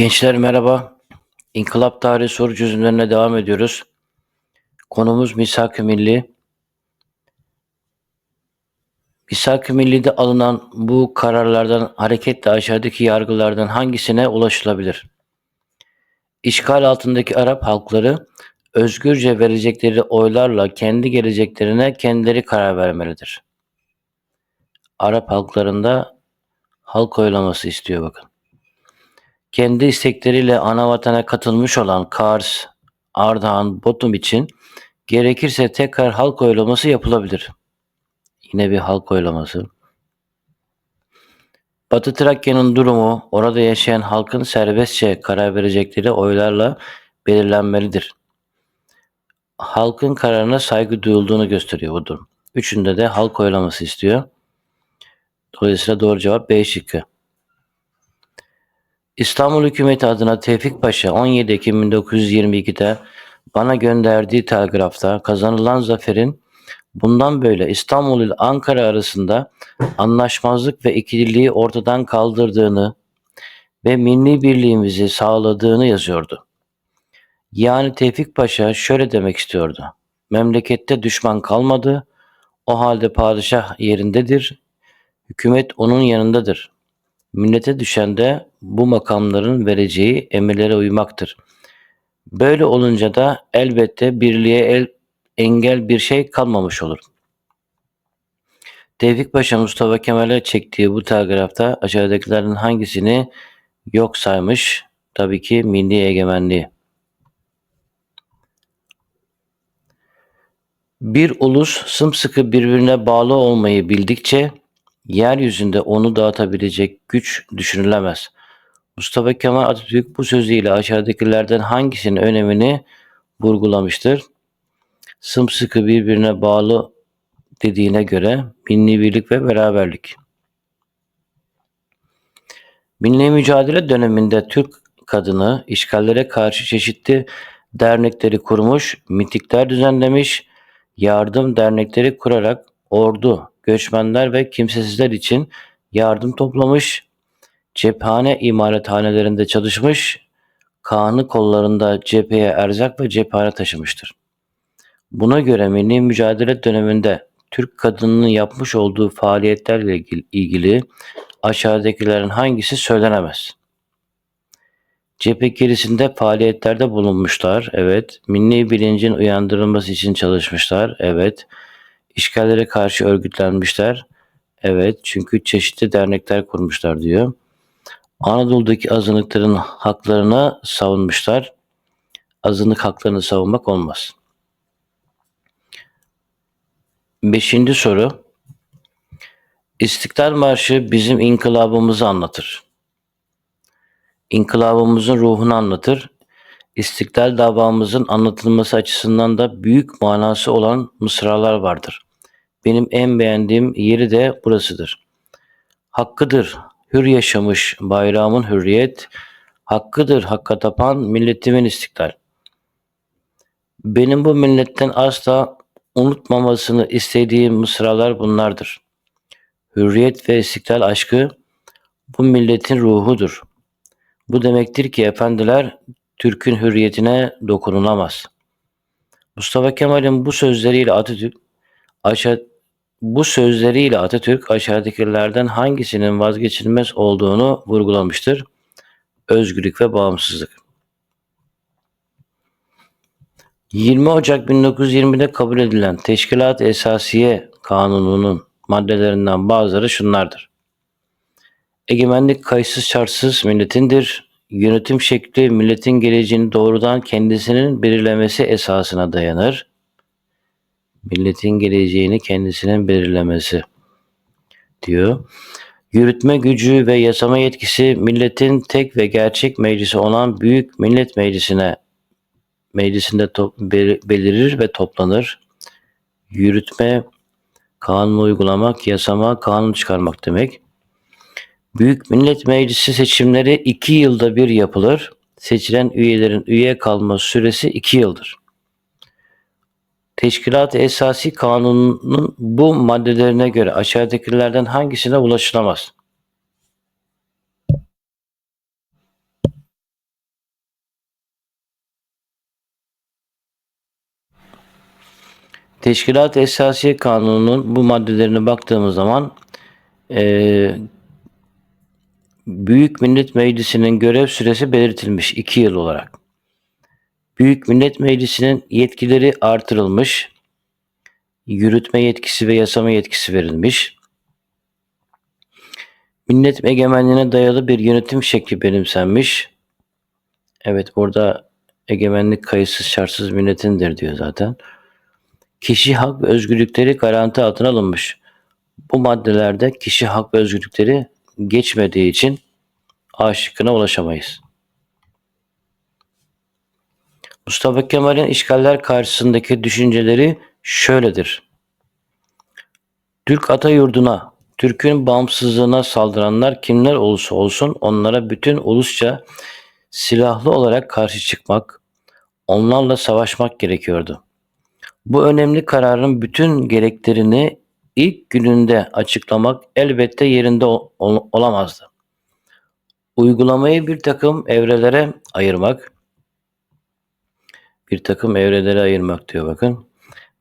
Gençler merhaba. İnkılap tarihi soru çözümlerine devam ediyoruz. Konumuz Misak-ı Milli. Misak-ı Milli'de alınan bu kararlardan hareketle aşağıdaki yargılardan hangisine ulaşılabilir? İşgal altındaki Arap halkları özgürce verecekleri oylarla kendi geleceklerine kendileri karar vermelidir. Arap halklarında halk oylaması istiyor bakın. Kendi istekleriyle ana vatana katılmış olan Kars, Ardahan, Batum için gerekirse tekrar halk oylaması yapılabilir. Yine bir halk oylaması. Batı Trakya'nın durumu orada yaşayan halkın serbestçe karar verecekleri oylarla belirlenmelidir. Halkın kararına saygı duyulduğunu gösteriyor bu durum. Üçünde de halk oylaması istiyor. Dolayısıyla doğru cevap B şıkkı. İstanbul hükümeti adına Tevfik Paşa 17 Ekim 1922'de bana gönderdiği telgrafta kazanılan zaferin bundan böyle İstanbul ile Ankara arasında anlaşmazlık ve ikililiği ortadan kaldırdığını ve milli birliğimizi sağladığını yazıyordu. Yani Tevfik Paşa şöyle demek istiyordu. Memlekette düşman kalmadı, o halde padişah yerindedir, hükümet onun yanındadır. Millete düşen de bu makamların vereceği emirlere uymaktır. Böyle olunca da elbette birliğe el, engel bir şey kalmamış olur. Tevfik Paşa Mustafa Kemal'e çektiği bu telgrafta aşağıdakilerin hangisini yok saymış? Tabii ki milli egemenliği. Bir ulus sımsıkı birbirine bağlı olmayı bildikçe yeryüzünde onu dağıtabilecek güç düşünülemez. Mustafa Kemal Atatürk bu sözüyle aşağıdakilerden hangisinin önemini vurgulamıştır? Sımsıkı birbirine bağlı dediğine göre milli birlik ve beraberlik. Milli mücadele döneminde Türk kadını işgallere karşı çeşitli dernekleri kurmuş, mitikler düzenlemiş, yardım dernekleri kurarak ordu, göçmenler ve kimsesizler için yardım toplamış, cephane imalathanelerinde çalışmış, Kaan'ı kollarında cepheye erzak ve cephane taşımıştır. Buna göre milli mücadele döneminde Türk kadınının yapmış olduğu faaliyetlerle ilgili aşağıdakilerin hangisi söylenemez? Cephe gerisinde faaliyetlerde bulunmuşlar, evet. Milli bilincin uyandırılması için çalışmışlar, evet. İşgallere karşı örgütlenmişler, evet. Çünkü çeşitli dernekler kurmuşlar diyor. Anadolu'daki azınlıkların haklarını savunmuşlar. Azınlık haklarını savunmak olmaz. Beşinci soru. İstiklal Marşı bizim inkılabımızı anlatır. İnkılabımızın ruhunu anlatır. İstiklal davamızın anlatılması açısından da büyük manası olan mısralar vardır. Benim en beğendiğim yeri de burasıdır. Hakkıdır, hür yaşamış bayrağımın hürriyet, hakkıdır hakka tapan milletimin istiklal. Benim bu milletten asla unutmamasını istediğim mısralar bunlardır. Hürriyet ve istiklal aşkı bu milletin ruhudur. Bu demektir ki efendiler Türk'ün hürriyetine dokunulamaz. Mustafa Kemal'in bu sözleriyle Atatürk aşağı bu sözleriyle Atatürk aşağıdakilerden hangisinin vazgeçilmez olduğunu vurgulamıştır. Özgürlük ve bağımsızlık. 20 Ocak 1920'de kabul edilen Teşkilat Esasiye Kanunu'nun maddelerinden bazıları şunlardır. Egemenlik kayıtsız şartsız milletindir. Yönetim şekli milletin geleceğini doğrudan kendisinin belirlemesi esasına dayanır. Milletin geleceğini kendisinin belirlemesi diyor. Yürütme gücü ve yasama yetkisi milletin tek ve gerçek meclisi olan Büyük Millet Meclisi'ne meclisinde belirir ve toplanır. Yürütme, kanun uygulamak, yasama, kanun çıkarmak demek. Büyük Millet Meclisi seçimleri iki yılda bir yapılır. Seçilen üyelerin üye kalma süresi iki yıldır. Teşkilat-ı Esasi Kanunu'nun bu maddelerine göre aşağıdakilerden hangisine ulaşılamaz? Teşkilat-ı Esasiye Kanunu'nun bu maddelerine baktığımız zaman e, Büyük Millet Meclisi'nin görev süresi belirtilmiş 2 yıl olarak. Büyük Millet Meclisi'nin yetkileri artırılmış. Yürütme yetkisi ve yasama yetkisi verilmiş. Millet egemenliğine dayalı bir yönetim şekli benimsenmiş. Evet burada egemenlik kayıtsız şartsız milletindir diyor zaten. Kişi hak ve özgürlükleri garanti altına alınmış. Bu maddelerde kişi hak ve özgürlükleri geçmediği için A şıkkına ulaşamayız. Mustafa Kemal'in işgaller karşısındaki düşünceleri şöyledir. Türk ata yurduna, Türk'ün bağımsızlığına saldıranlar kimler olursa olsun onlara bütün ulusça silahlı olarak karşı çıkmak, onlarla savaşmak gerekiyordu. Bu önemli kararın bütün gereklerini ilk gününde açıklamak elbette yerinde ol- ol- olamazdı. Uygulamayı bir takım evrelere ayırmak, bir takım evrelere ayırmak diyor bakın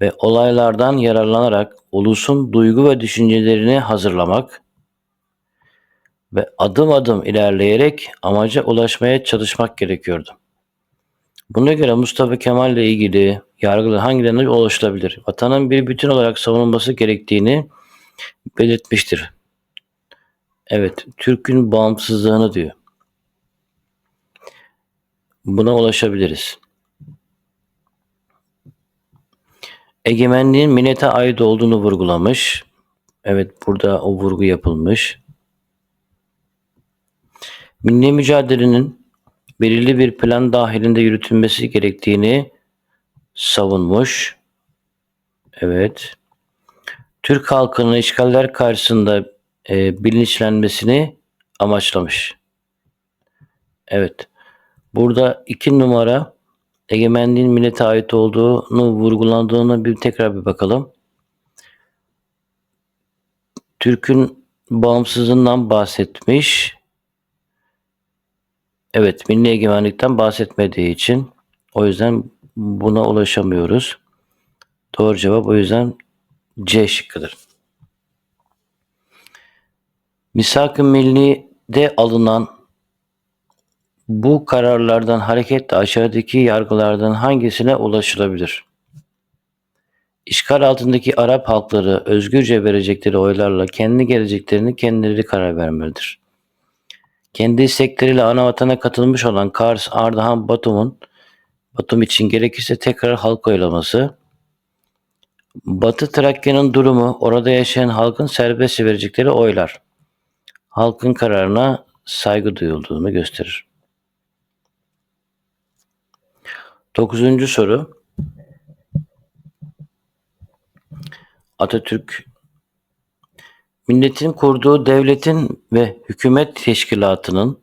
ve olaylardan yararlanarak ulusun duygu ve düşüncelerini hazırlamak ve adım adım ilerleyerek amaca ulaşmaya çalışmak gerekiyordu. Buna göre Mustafa Kemal ile ilgili yargılar hangilerine ulaşılabilir? Vatanın bir bütün olarak savunulması gerektiğini belirtmiştir. Evet, Türk'ün bağımsızlığını diyor. Buna ulaşabiliriz. Egemenliğin millete ait olduğunu vurgulamış. Evet, burada o vurgu yapılmış. Milli mücadelenin belirli bir plan dahilinde yürütülmesi gerektiğini savunmuş. Evet. Türk halkının işgaller karşısında e, bilinçlenmesini amaçlamış. Evet. Burada iki numara egemenliğin millete ait olduğunu vurgulandığını bir tekrar bir bakalım. Türk'ün bağımsızlığından bahsetmiş. Evet, milli egemenlikten bahsetmediği için o yüzden buna ulaşamıyoruz. Doğru cevap o yüzden C şıkkıdır. Misak-ı Milli'de alınan bu kararlardan hareketle aşağıdaki yargılardan hangisine ulaşılabilir? İşgal altındaki Arap halkları özgürce verecekleri oylarla kendi geleceklerini kendileri karar vermelidir. Kendi istekleriyle ana vatana katılmış olan Kars, Ardahan, Batum'un Batum için gerekirse tekrar halk oylaması, Batı Trakya'nın durumu orada yaşayan halkın serbestçe verecekleri oylar halkın kararına saygı duyulduğunu gösterir. Dokuzuncu soru. Atatürk milletin kurduğu devletin ve hükümet teşkilatının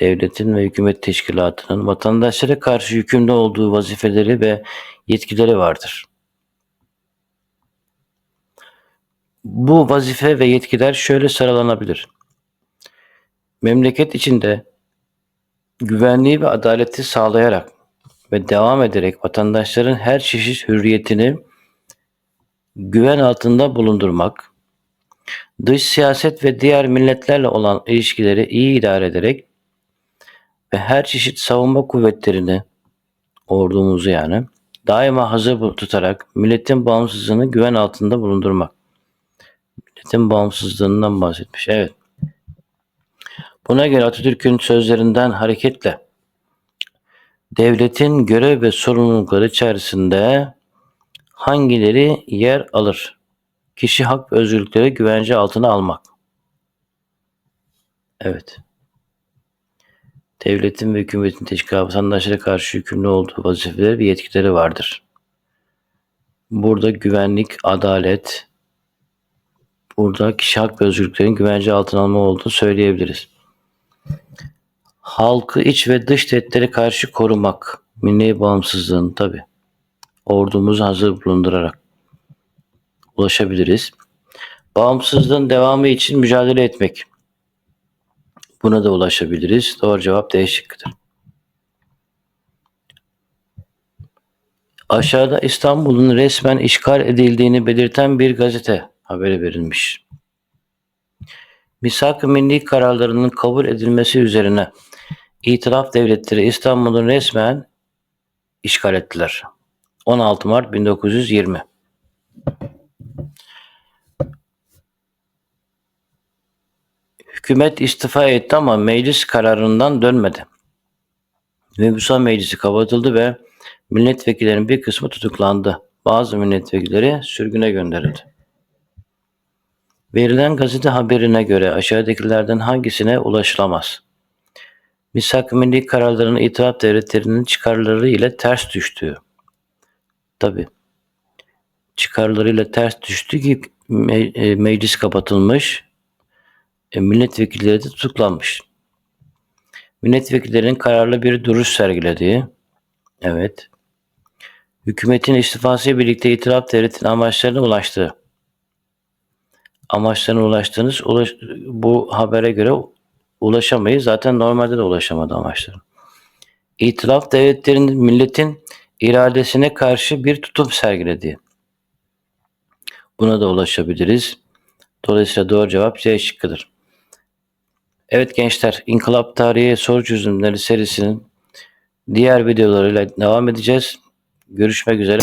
devletin ve hükümet teşkilatının vatandaşlara karşı yükümlü olduğu vazifeleri ve yetkileri vardır. Bu vazife ve yetkiler şöyle sıralanabilir. Memleket içinde güvenliği ve adaleti sağlayarak ve devam ederek vatandaşların her çeşit hürriyetini güven altında bulundurmak, dış siyaset ve diğer milletlerle olan ilişkileri iyi idare ederek ve her çeşit savunma kuvvetlerini, ordumuzu yani, daima hazır tutarak milletin bağımsızlığını güven altında bulundurmak. Milletin bağımsızlığından bahsetmiş. Evet. Buna göre Atatürk'ün sözlerinden hareketle devletin görev ve sorumlulukları içerisinde hangileri yer alır? Kişi hak ve özgürlükleri güvence altına almak. Evet. Devletin ve hükümetin teşkilatı vatandaşlara karşı yükümlü olduğu vazifeleri ve yetkileri vardır. Burada güvenlik, adalet, burada kişi hak ve özgürlüklerin güvence altına alma olduğunu söyleyebiliriz. Halkı iç ve dış tehditlere karşı korumak, milli bağımsızlığın tabi ordumuzu hazır bulundurarak ulaşabiliriz. Bağımsızlığın devamı için mücadele etmek. Buna da ulaşabiliriz. Doğru cevap D şıkkıdır. Aşağıda İstanbul'un resmen işgal edildiğini belirten bir gazete haberi verilmiş. Misak-ı milli kararlarının kabul edilmesi üzerine İtilaf devletleri İstanbul'un resmen işgal ettiler. 16 Mart 1920 Hükümet istifa etti ama meclis kararından dönmedi. Mebusan Meclisi kapatıldı ve milletvekillerinin bir kısmı tutuklandı. Bazı milletvekilleri sürgüne gönderildi. Verilen gazete haberine göre aşağıdakilerden hangisine ulaşılamaz? Misak milli kararlarının itiraf devletlerinin çıkarları ile ters düştüğü. Tabi. Çıkarlarıyla ters düştü ki me- e, meclis kapatılmış, milletvekilleri de tutuklanmış. Milletvekillerinin kararlı bir duruş sergilediği. Evet. Hükümetin istifasıyla birlikte itiraf devletinin amaçlarına ulaştığı. Amaçlarına ulaştığınız ulaş, bu habere göre ulaşamayız. Zaten normalde de ulaşamadı amaçları. İtiraf devletlerinin milletin iradesine karşı bir tutum sergilediği. Buna da ulaşabiliriz. Dolayısıyla doğru cevap C şıkkıdır. Evet gençler, İnkılap Tarihi Soru Çözümleri serisinin diğer videolarıyla devam edeceğiz. Görüşmek üzere.